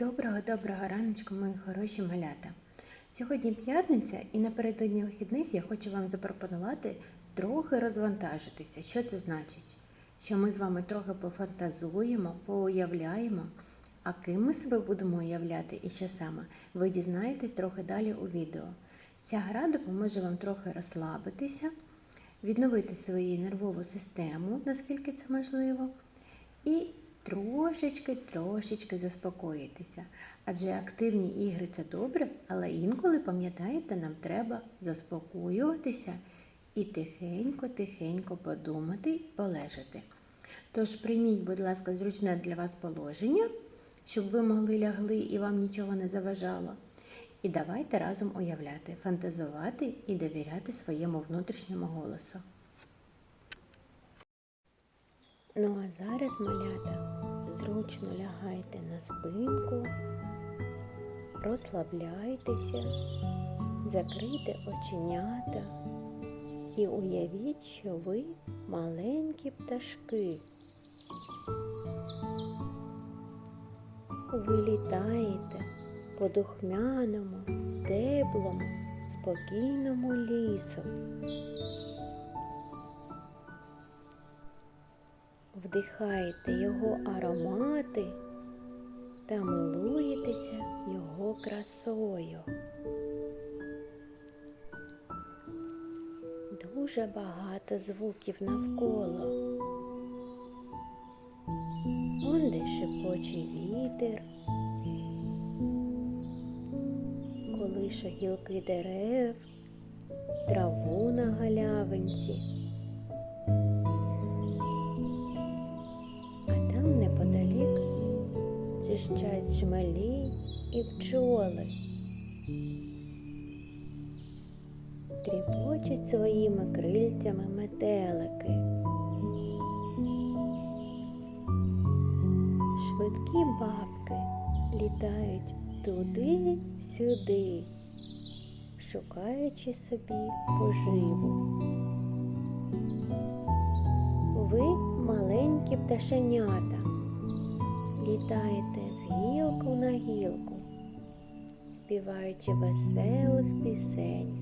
Доброго-доброго раночку, мої хороші малята. Сьогодні п'ятниця і напередодні вихідних я хочу вам запропонувати трохи розвантажитися. Що це значить? Що ми з вами трохи пофантазуємо, поуявляємо, а ким ми себе будемо уявляти і що саме, ви дізнаєтесь трохи далі у відео. Ця гра допоможе вам трохи розслабитися, відновити свою нервову систему, наскільки це можливо, і трошечки, трошечки заспокоїтися. Адже активні ігри це добре, але інколи, пам'ятаєте, нам треба заспокоюватися і тихенько-тихенько подумати і полежати. Тож прийміть, будь ласка, зручне для вас положення, щоб ви могли лягли і вам нічого не заважало. І давайте разом уявляти, фантазувати і довіряти своєму внутрішньому голосу. Ну а зараз, малята, зручно лягайте на спинку, розслабляйтеся, закрийте оченята і уявіть, що ви маленькі пташки. Ви літаєте по духмяному, теплому, спокійному лісу. Вдихаєте його аромати та милуєтеся його красою. Дуже багато звуків навколо. Он де шепоче вітер, колише гілки дерев, траву на галявинці. Жмелі і бджоли. Тріпочуть своїми крильцями метелики. Швидкі бабки літають туди-сюди, шукаючи собі поживу. Ви маленькі пташенята, літаєте з гілку на гілку, співаючи веселих пісень.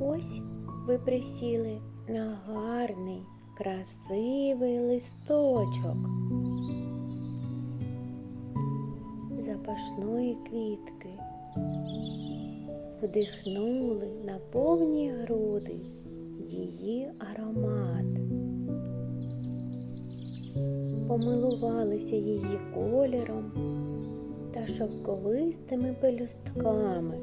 Ось ви присіли на гарний, красивий листочок запашної квітки вдихнули на повні груди її аромат, помилувалися її кольором та шовковистими пелюстками.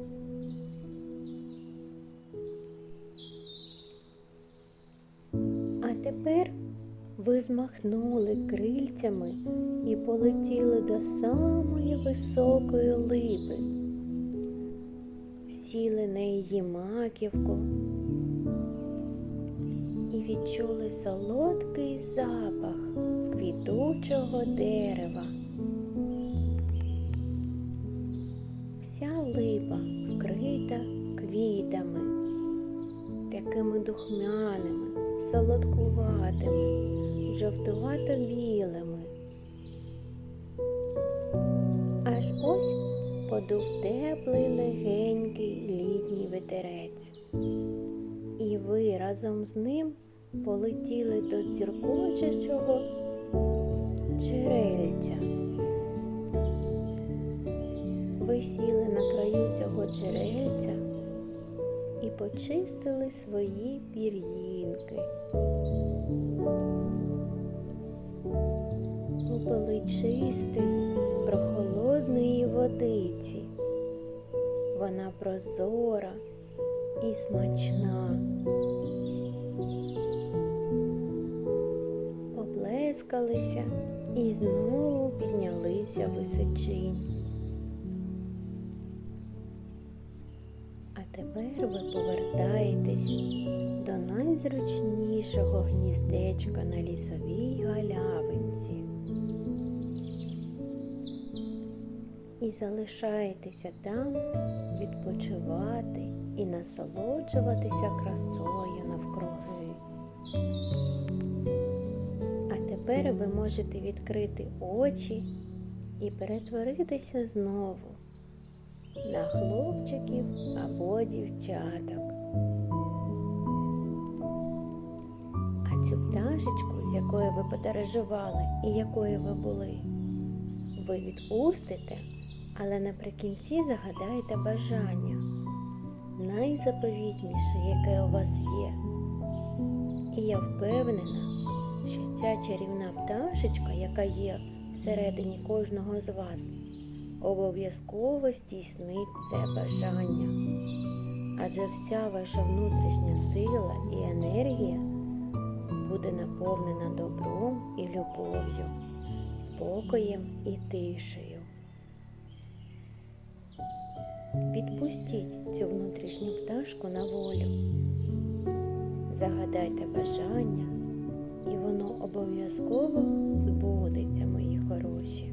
А тепер ви змахнули крильцями і полетіли до самої високої липи сіли на її маківку і відчули солодкий запах квітучого дерева. Вся липа вкрита квітами, такими духмяними, солодкуватими, жовтувато-білими. Аж ось подув теплий легенький літній ветерець, і ви разом з ним полетіли до дзіркочачого джерельця. Ви сіли на краю цього джерельця і почистили свої пір'їнки. Попили чистий прохолодної водиці. Вона прозора і смачна. Поплескалися і знову піднялися височинь. А тепер ви повертаєтесь до найзручнішого гніздечка на лісовій галявинці. і залишаєтеся там відпочивати і насолоджуватися красою навкруги. Тепер ви можете відкрити очі і перетворитися знову на хлопчиків або дівчаток. А цю пташечку, з якою ви подорожували і якою ви були, ви відпустите, але наприкінці загадаєте бажання найзаповітніше, яке у вас є. І я впевнена, що ця чарівна пташечка, яка є всередині кожного з вас, обов'язково здійснить це бажання. Адже вся ваша внутрішня сила і енергія буде наповнена добром і любов'ю, спокоєм і тишею. Відпустіть цю внутрішню пташку на волю. Загадайте бажання, обов'язково збудеться, мої хороші.